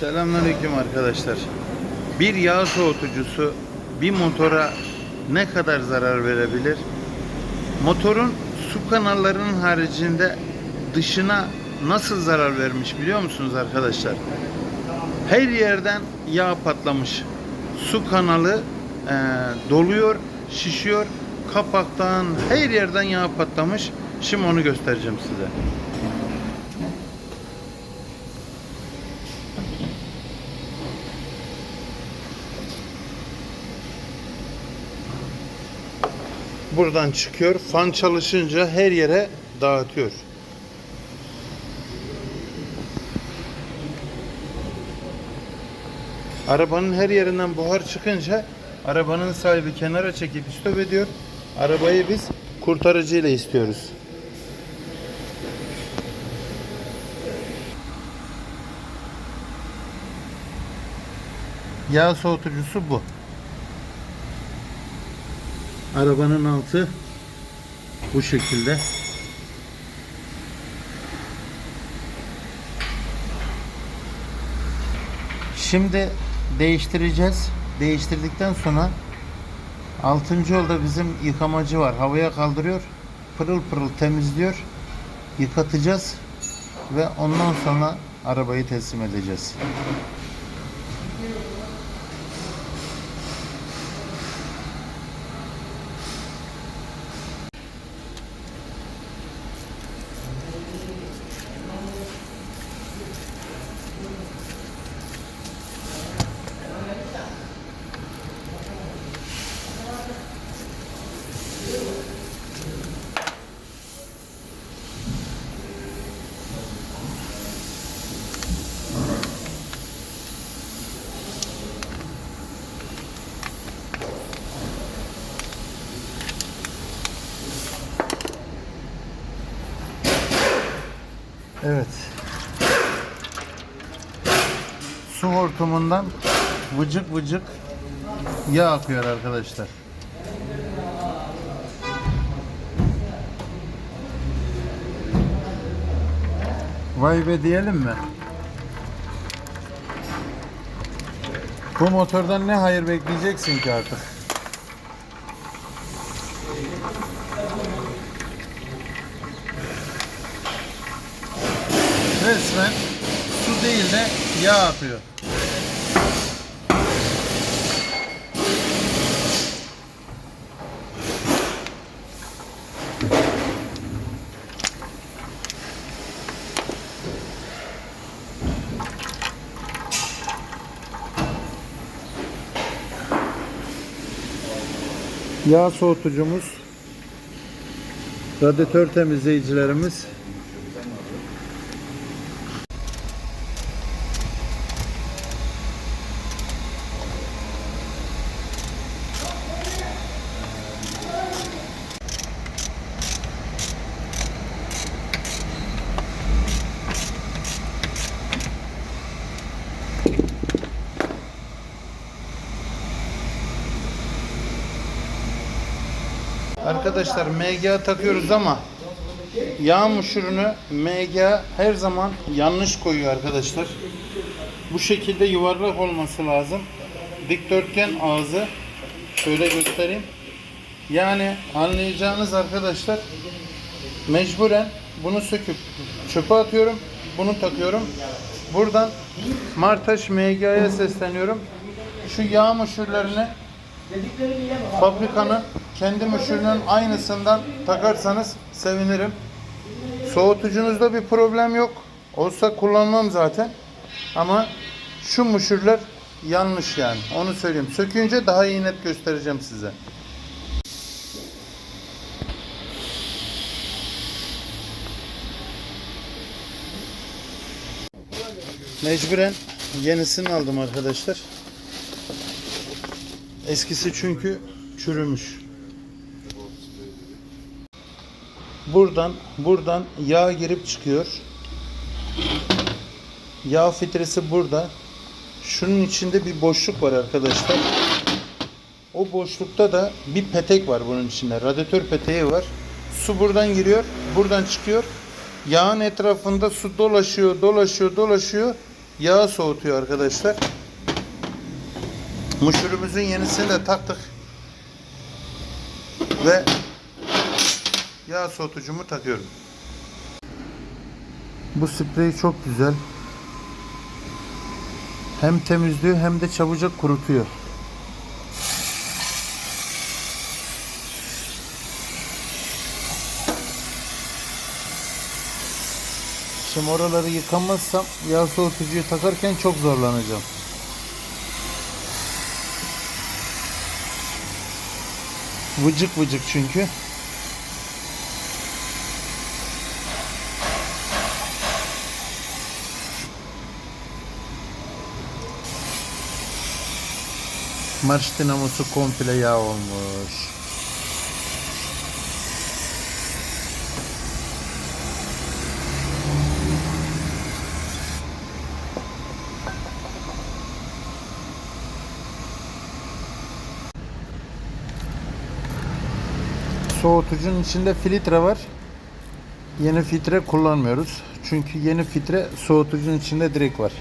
Selamünaleyküm arkadaşlar. Bir yağ soğutucusu bir motora ne kadar zarar verebilir? Motorun su kanallarının haricinde dışına nasıl zarar vermiş biliyor musunuz arkadaşlar? Her yerden yağ patlamış. Su kanalı eee, doluyor, şişiyor. Kapaktan her yerden yağ patlamış. Şimdi onu göstereceğim size. Buradan çıkıyor. Fan çalışınca her yere dağıtıyor. Arabanın her yerinden buhar çıkınca arabanın sahibi kenara çekip stop ediyor. Arabayı biz kurtarıcıyla istiyoruz. Yağ soğutucusu bu. Arabanın altı bu şekilde. Şimdi değiştireceğiz. Değiştirdikten sonra 6. yolda bizim yıkamacı var. Havaya kaldırıyor. Pırıl pırıl temizliyor. Yıkatacağız ve ondan sonra arabayı teslim edeceğiz. Evet. Su hortumundan vıcık vıcık yağ akıyor arkadaşlar. Vay be diyelim mi? Bu motordan ne hayır bekleyeceksin ki artık? Resmen su değil de yağ akıyor. Yağ soğutucumuz, radyatör temizleyicilerimiz Arkadaşlar MGA takıyoruz ama yağ muşurunu MGA her zaman yanlış koyuyor arkadaşlar. Bu şekilde yuvarlak olması lazım. Dikdörtgen ağzı şöyle göstereyim. Yani anlayacağınız arkadaşlar mecburen bunu söküp çöpe atıyorum. Bunu takıyorum. Buradan Martaş MGA'ya sesleniyorum. Şu yağ muşurlarını fabrikanın kendi müşürünün aynısından takarsanız sevinirim. Soğutucunuzda bir problem yok. Olsa kullanmam zaten. Ama şu müşürler yanlış yani. Onu söyleyeyim. Sökünce daha iyi net göstereceğim size. Mecburen yenisini aldım arkadaşlar. Eskisi çünkü çürümüş. Buradan buradan yağ girip çıkıyor. Yağ filtresi burada. Şunun içinde bir boşluk var arkadaşlar. O boşlukta da bir petek var bunun içinde. Radyatör peteği var. Su buradan giriyor, buradan çıkıyor. Yağın etrafında su dolaşıyor, dolaşıyor, dolaşıyor. yağı soğutuyor arkadaşlar. Muşurumuzun yenisini de taktık. Ve yağ soğutucumu takıyorum. Bu sprey çok güzel. Hem temizliyor hem de çabucak kurutuyor. Şimdi oraları yıkamazsam yağ soğutucuyu takarken çok zorlanacağım. Vıcık vıcık çünkü. Marş dinamosu komple yağ olmuş. Soğutucunun içinde filtre var. Yeni filtre kullanmıyoruz. Çünkü yeni filtre soğutucunun içinde direkt var.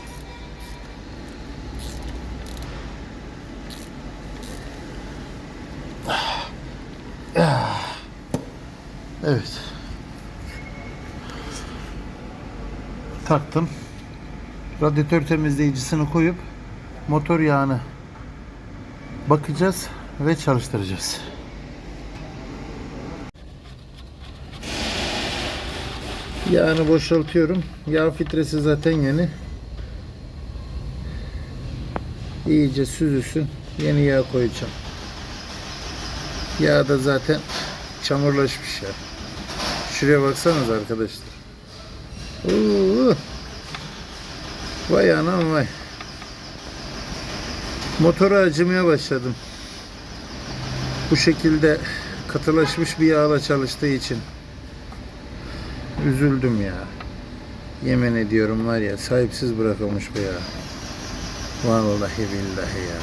Evet. Taktım. Radyatör temizleyicisini koyup motor yağını bakacağız ve çalıştıracağız. Yağını boşaltıyorum. Yağ filtresi zaten yeni. İyice süzülsün. Yeni yağ koyacağım. Yağ da zaten çamurlaşmış ya. Şuraya baksanız arkadaşlar. Oo. Vay anam vay. Motora acımaya başladım. Bu şekilde katılaşmış bir yağla çalıştığı için. Üzüldüm ya. Yemin ediyorum var ya sahipsiz bırakılmış bu ya. Vallahi billahi ya.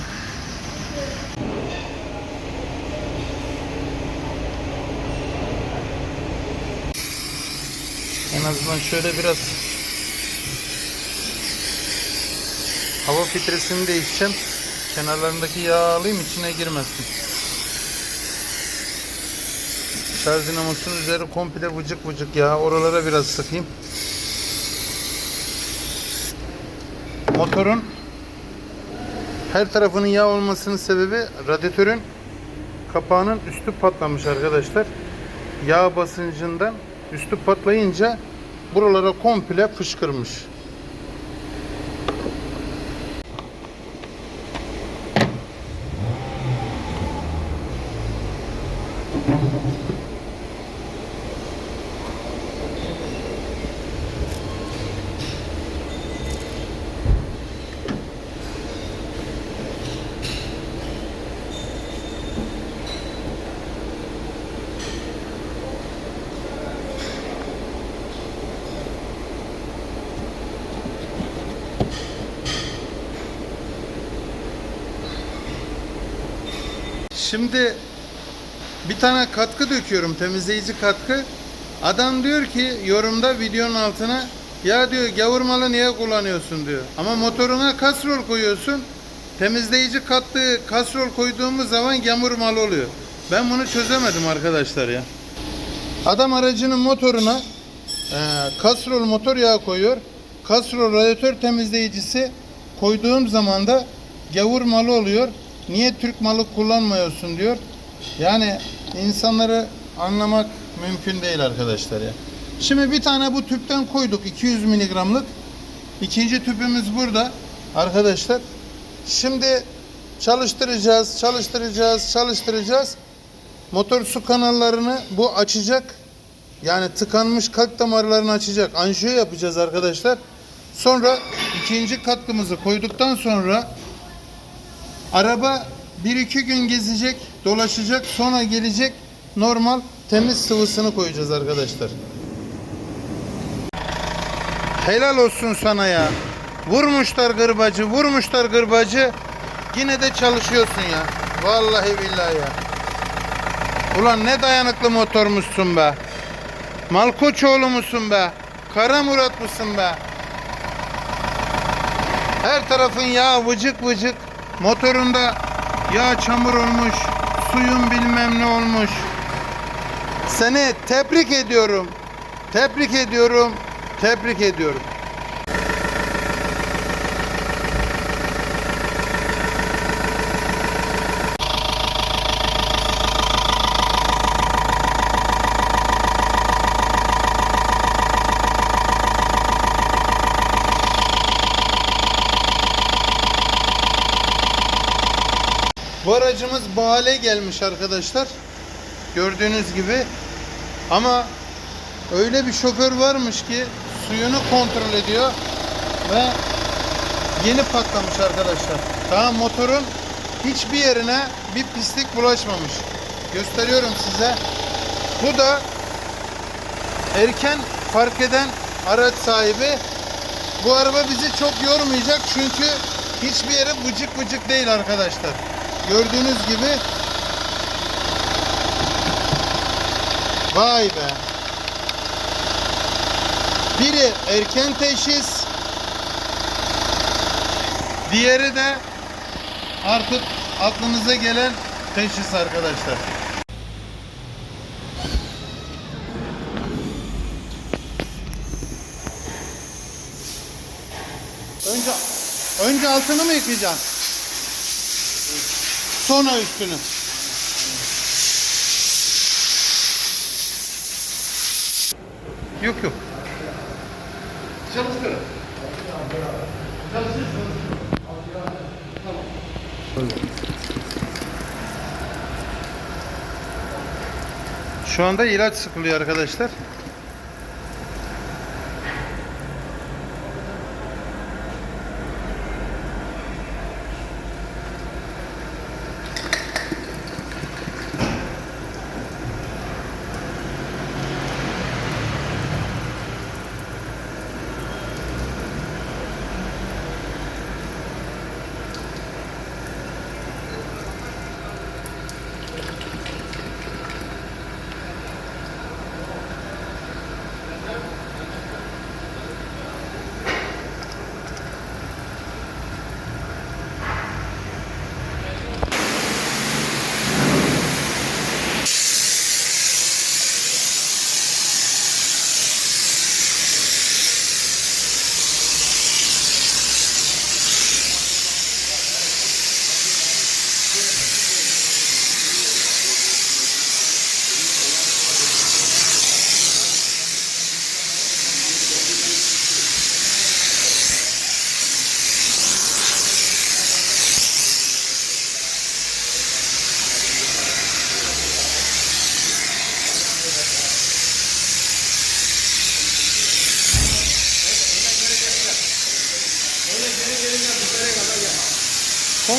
En azından şöyle biraz hava filtresini değişeceğim. Kenarlarındaki yağ alayım içine girmesin. Şarj dinamosunun üzeri komple vıcık vıcık yağ. Oralara biraz sıkayım. Motorun her tarafının yağ olmasının sebebi radyatörün kapağının üstü patlamış arkadaşlar. Yağ basıncından üstü patlayınca buralara komple fışkırmış. Şimdi bir tane katkı döküyorum temizleyici katkı. Adam diyor ki yorumda videonun altına ya diyor gavurmalı niye kullanıyorsun diyor. Ama motoruna kasrol koyuyorsun. Temizleyici kattığı kasrol koyduğumuz zaman gavurmalı oluyor. Ben bunu çözemedim arkadaşlar ya. Adam aracının motoruna e, kasrol motor yağı koyuyor. Kasrol radyatör temizleyicisi koyduğum zaman da gavur malı oluyor. Niye Türk malı kullanmıyorsun diyor. Yani insanları anlamak mümkün değil arkadaşlar ya. Şimdi bir tane bu tüpten koyduk 200 miligramlık. İkinci tüpümüz burada arkadaşlar. Şimdi çalıştıracağız, çalıştıracağız, çalıştıracağız. Motor su kanallarını bu açacak. Yani tıkanmış kalp damarlarını açacak. Anjiyo yapacağız arkadaşlar. Sonra ikinci katkımızı koyduktan sonra araba 1-2 gün gezecek, dolaşacak, sonra gelecek normal temiz sıvısını koyacağız arkadaşlar. Helal olsun sana ya. Vurmuşlar gırbacı, vurmuşlar gırbacı. Yine de çalışıyorsun ya. Vallahi billahi ya. Ulan ne dayanıklı motormuşsun be. Malkoçoğlu musun be? Kara Murat mısın be? Her tarafın yağ vıcık vıcık. Motorunda yağ çamur olmuş. Suyun bilmem ne olmuş. Seni tebrik ediyorum. Tebrik ediyorum. Tebrik ediyorum. Bu aracımız bu hale gelmiş arkadaşlar. Gördüğünüz gibi. Ama öyle bir şoför varmış ki suyunu kontrol ediyor ve yeni patlamış arkadaşlar. Daha motorun hiçbir yerine bir pislik bulaşmamış. Gösteriyorum size. Bu da erken fark eden araç sahibi. Bu araba bizi çok yormayacak çünkü hiçbir yere vıcık vıcık değil arkadaşlar. Gördüğünüz gibi Vay be. Biri erken teşhis. Diğeri de artık aklınıza gelen teşhis arkadaşlar. Önce önce altını mı yıkayacaksın? Sonra üstünü. Yok yok. Çalıştırın. Şu anda ilaç sıkılıyor arkadaşlar.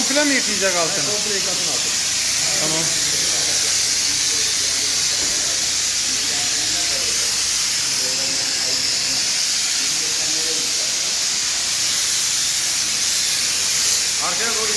Komple mi yıkayacak altını? Komple yıkatın artık. Tamam. Arkaya doğru